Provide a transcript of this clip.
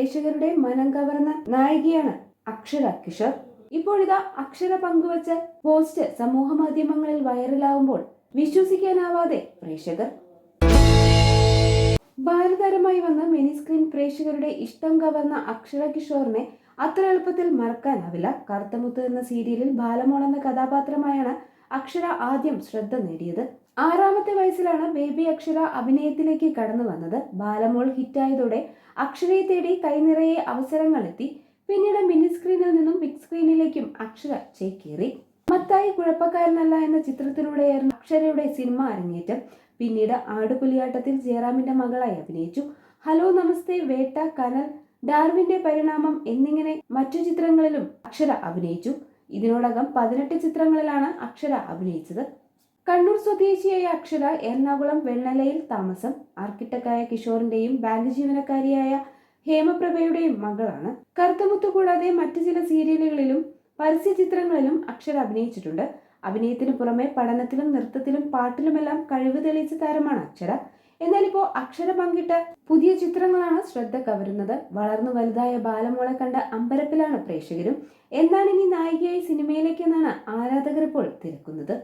പ്രേക്ഷകരുടെ മനം കവർന്ന നായികയാണ് അക്ഷര കിഷോർ. ഇപ്പോഴിതാ അക്ഷര പങ്കുവച്ച പോസ്റ്റ് സമൂഹ മാധ്യമങ്ങളിൽ വൈറലാവുമ്പോൾ വിശ്വസിക്കാനാവാതെ പ്രേക്ഷകർ. ബാലതാരമായി വന്ന മിനി സ്ക്രീൻ പ്രേക്ഷകരുടെ ഇഷ്ടം കവർന്ന അക്ഷര കിഷോറിനെ അത്ര എളുപ്പത്തിൽ മറക്കാനാവില്ല. കറുത്തമുത്ത് എന്ന സീരിയലിൽ ബാലമോൾ എന്ന കഥാപാത്രമായാണ് അക്ഷര ആദ്യം ശ്രദ്ധ നേടിയത് ആറാമത്തെ വയസ്സിലാണ് ബേബി അക്ഷര അഭിനയത്തിലേക്ക് കടന്നു വന്നത്. ബാലമോൾ ഹിറ്റായതോടെ അക്ഷരയെ തേടി കൈനിറയെ അവസരങ്ങൾ എത്തി പിന്നീട് മിനി സ്ക്രീനിൽ നിന്നും ബിഗ് സ്ക്രീനിലേക്കും അക്ഷര ചേക്കേറി. മത്തായി കുഴപ്പക്കാരനല്ല എന്ന ചിത്രത്തിലൂടെയായിരുന്നു അക്ഷരയുടെ സിനിമ അരങ്ങേറ്റം. പിന്നീട് ആടുപുലിയാട്ടത്തിൽ ജയറാമിന്റെ മകളായി അഭിനയിച്ചു. ഹലോ നമസ്തേ വേട്ട കനൽ ഡാർവിന്റെ പരിണാമം എന്നിങ്ങനെ മറ്റു ചിത്രങ്ങളിലും അക്ഷര അഭിനയിച്ചു. ഇതിനോടകം പതിനെട്ട് ചിത്രങ്ങളിലാണ് അക്ഷര അഭിനയിച്ചത്. കണ്ണൂർ സ്വദേശിയായ അക്ഷര എറണാകുളം വെണ്ണലയിൽ താമസം. ആർക്കിടെക്റ്റായ കിഷോറിന്റെയും ബാങ്ക് ജീവനക്കാരിയായ ഹേമപ്രഭയുടെയും മകളാണ്. കറുത്തമുത്ത് കൂടാതെ മറ്റു ചില സീരിയലുകളിലും പരസ്യ ചിത്രങ്ങളിലും അക്ഷര അഭിനയിച്ചിട്ടുണ്ട്. അഭിനയത്തിനു പുറമെ പഠനത്തിലും നൃത്തത്തിലും പാട്ടിലുമെല്ലാം കഴിവ് തെളിയിച്ച താരമാണ് അക്ഷര. എന്നാൽ ഇപ്പോൾ അക്ഷരം പങ്കിട്ട പുതിയ ചിത്രങ്ങളാണ് ശ്രദ്ധ കവരുന്നത്. വളർന്നു വലുതായ ബാലമോളെ കണ്ട അമ്പരപ്പിലാണ് പ്രേക്ഷകരും. എന്താണ് ഇനി നായികയായി സിനിമയിലേക്കെന്നാണ് ആരാധകർ ഇപ്പോൾ തിരക്കുന്നത്?